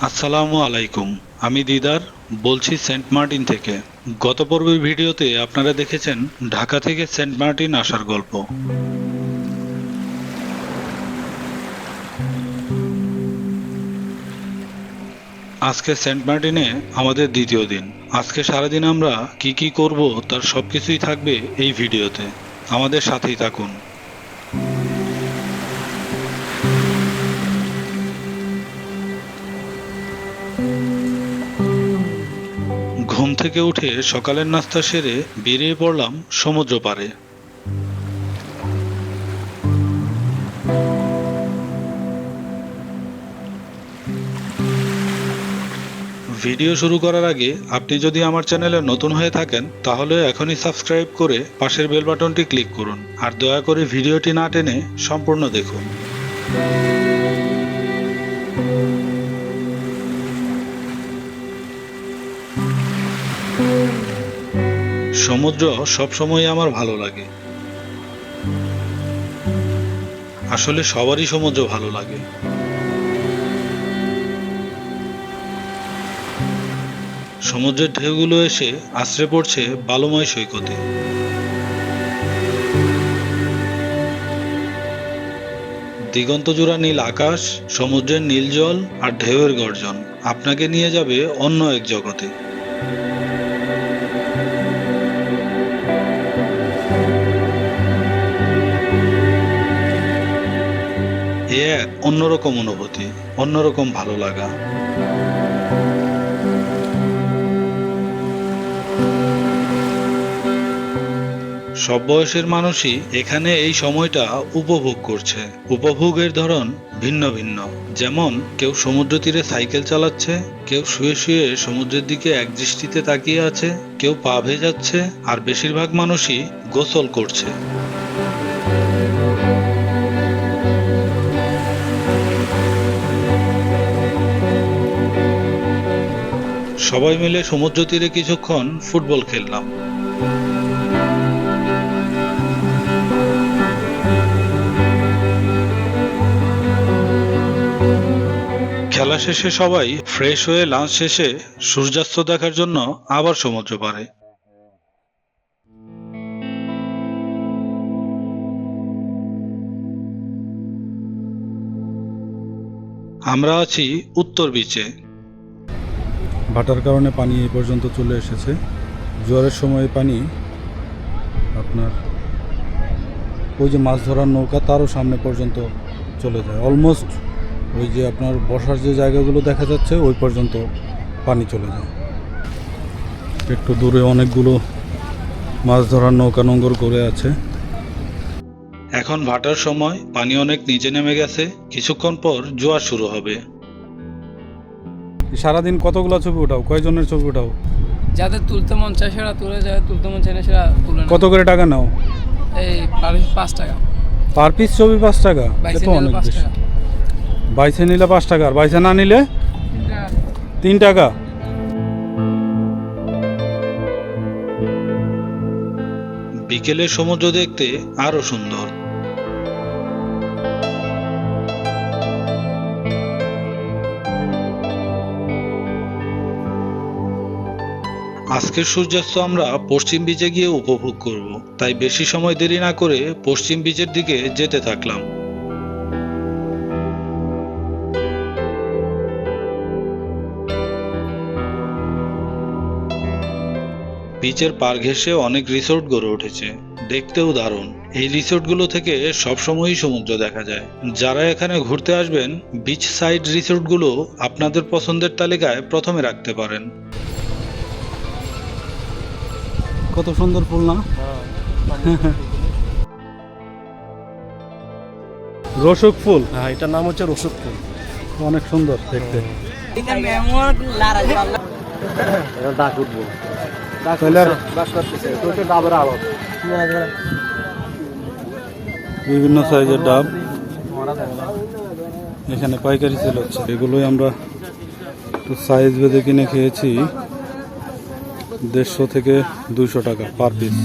আসসালামু আলাইকুম। আমি দিদার, বলছি সেন্ট মার্টিন থেকে। গত পর্বের ভিডিওতে আপনারা দেখেছেন ঢাকা থেকে সেন্ট মার্টিন আসার গল্প। আজকে সেন্ট মার্টিনে আমাদের দ্বিতীয় দিন। আজকে সারাদিন আমরা কি কি করব তার সবকিছুই থাকবে এই ভিডিওতে। আমাদের সাথেই থাকুন। থেকে উঠে সকালের নাস্তা সেরে বেরিয়ে পড়লাম সমুদ্র পাড়ে। ভিডিও শুরু করার আগে আপনি যদি আমার চ্যানেলে নতুন হয়ে থাকেন, তাহলে এখনই সাবস্ক্রাইব করে পাশের বেল বাটনটি ক্লিক করুন। আর দয়া করে ভিডিওটি না টেনে সম্পূর্ণ দেখুন। সমুদ্র সবসময় আমার ভালো লাগে। আসলে সবারই সমুদ্র ভালো লাগে। সমুদ্রের ঢেউগুলো এসে আশ্রে পড়ছে বালুময় সৈকতে। দিগন্ত জোড়া নীল আকাশ, সমুদ্রের নীল জল আর ঢেউয়ের গর্জন আপনাকে নিয়ে যাবে অন্য এক জগতে। অন্যরকম অনুভূতি, অন্যরকম ভালো লাগা। সব বয়সের মানুষই এখানে এই সময়টা উপভোগ করছে। উপভোগের ধরন ভিন্ন ভিন্ন। যেমন, কেউ সমুদ্র তীরে সাইকেল চালাচ্ছে, কেউ শুয়ে শুয়ে সমুদ্রের দিকে এক দৃষ্টিতে তাকিয়ে আছে, কেউ পা ভেজাচ্ছে, আর বেশিরভাগ মানুষই গোসল করছে। সবাই মিলে সমুদ্র তীরে কিছুক্ষণ ফুটবল খেললাম। খেলা শেষে সবাই ফ্রেশ হয়ে লাঞ্চ শেষে সূর্যাস্ত দেখার জন্য আবার সমুদ্র পাড়ে। আমরা আছি উত্তর বিচে ভাটার কারণে পানি এই পর্যন্ত চলে এসেছে। জোয়ারের সময় পানি আপনার ওই যে মাছ ধরার নৌকা তারও সামনে পর্যন্ত চলে যায়। অলমোস্ট ওই যে আপনার বসার যে জায়গাগুলো দেখা যাচ্ছে, ওই পর্যন্ত পানি চলে যায়। একটু দূরে অনেকগুলো মাছ ধরার নৌকা নোঙ্গর করে আছে। এখন ভাটার সময় পানি অনেক নিচে নেমে গেছে। কিছুক্ষণ পর জোয়ার শুরু হবে। সারাদিন কতগুলো ছবি উঠাও? কয়জনের ছবি উঠাও? যাদের তুলতে মন চায় সেরা তুলে যায় তুলতে মন চায় না সেরা তুলে কত করে টাকা নাও? এই পার পাঁচ টাকা। পার পিস ছবি পাঁচ টাকা? এ তো অনেক বেশি। টাকা। বাইশে নিলে পাঁচ টাকা আর বাইশে না নিলে? তিন টাকা। বিকেলে সমুদ্র দেখতে আরও সুন্দর। আজকের সূর্যাস্ত আমরা পশ্চিম বিচে গিয়ে উপভোগ করব, তাই বেশি সময় দেরি না করে পশ্চিম বিচের দিকে যেতে থাকলাম। বিচের পার ঘেঁষে অনেক রিসোর্ট গড়ে উঠেছে, দেখতেও দারুণ। এই রিসোর্টগুলো থেকে সবসময়ই সমুদ্র দেখা যায়। যারা এখানে ঘুরতে আসবেন, বিচ সাইড রিসোর্টগুলো আপনাদের পছন্দের তালিকায় প্রথমে রাখতে পারেন। কত সুন্দর ফুল না? রসুক ফুল? হ্যাঁ এটার নাম হচ্ছে রসুক ফুল। অনেক সুন্দর দেখতে। ডাক উঠবো। বিভিন্ন সাইজের ডাব। এখানে পাইকারি সেল হচ্ছে। এগুলোই আমরা একটু সাইজ বেঁধে কিনে খেয়েছি। দেড়শো থেকে দুইশো টাকা পার পিস।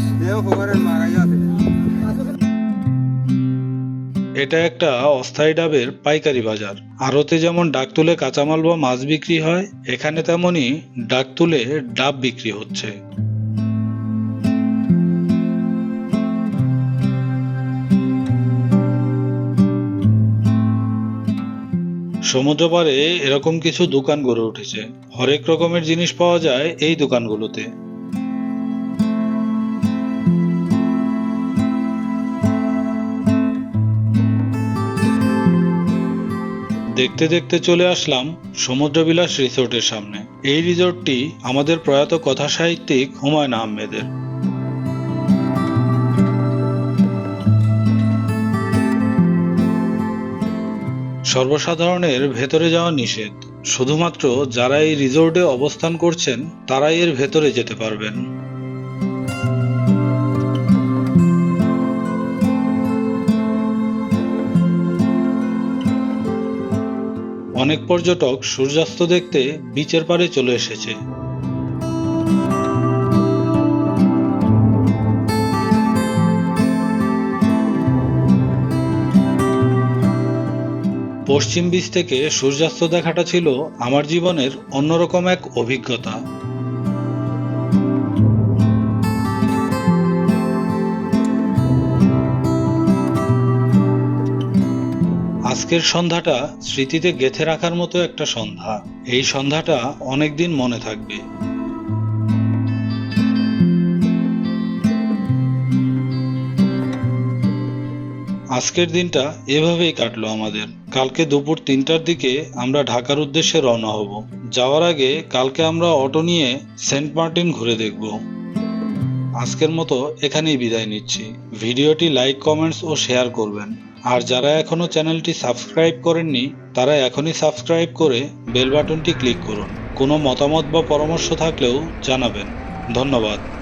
এটা একটা অস্থায়ী ডাবের পাইকারি বাজার। আরতে যেমন ডাক তুলে কাঁচামাল বা মাছ বিক্রি হয়, এখানে তেমনই ডাক তুলে ডাব বিক্রি হচ্ছে। সমুদ্র পাড়ে এরকম কিছু দোকান গড়ে উঠেছে। হরেক রকমের জিনিস পাওয়া যায় এই দোকানগুলোতে। দেখতে দেখতে চলে আসলাম সমুদ্রবিলাস রিসোর্টের সামনে। এই রিসোর্টটি আমাদের প্রয়াত কথা সাহিত্যিক হুমায়ুন আহমেদের। সর্বসাধারণের ভেতরে যাওয়া নিষেধ। শুধুমাত্র যারা এই রিসোর্টে অবস্থান করছেন, তারাই এর ভেতরে যেতে পারবেন। অনেক পর্যটক সূর্যাস্ত দেখতে বিচের পারে চলে এসেছে। পশ্চিম বিচ থেকে সূর্যাস্ত দেখাটা ছিল আমার জীবনের অন্যরকম এক অভিজ্ঞতা। আজকের সন্ধ্যাটা স্মৃতিতে গেথে রাখার মতো একটা সন্ধ্যা। এই সন্ধ্যাটা অনেকদিন মনে থাকবে। আজকের দিনটা এভাবেই কাটলো আমাদের। কালকে দুপুর তিনটার দিকে আমরা ঢাকার উদ্দেশ্যে রওনা হব। যাওয়ার আগে কালকে আমরা অটো নিয়ে সেন্ট মার্টিন ঘুরে দেখব। আজকের মতো এখানেই বিদায় নিচ্ছি। ভিডিওটি লাইক, কমেন্টস ও শেয়ার করবেন। আর যারা এখনও চ্যানেলটি সাবস্ক্রাইব করেননি, তারা এখনই সাবস্ক্রাইব করে বেল বাটনটি ক্লিক করুন। কোনো মতামত বা পরামর্শ থাকলেও জানাবেন। ধন্যবাদ।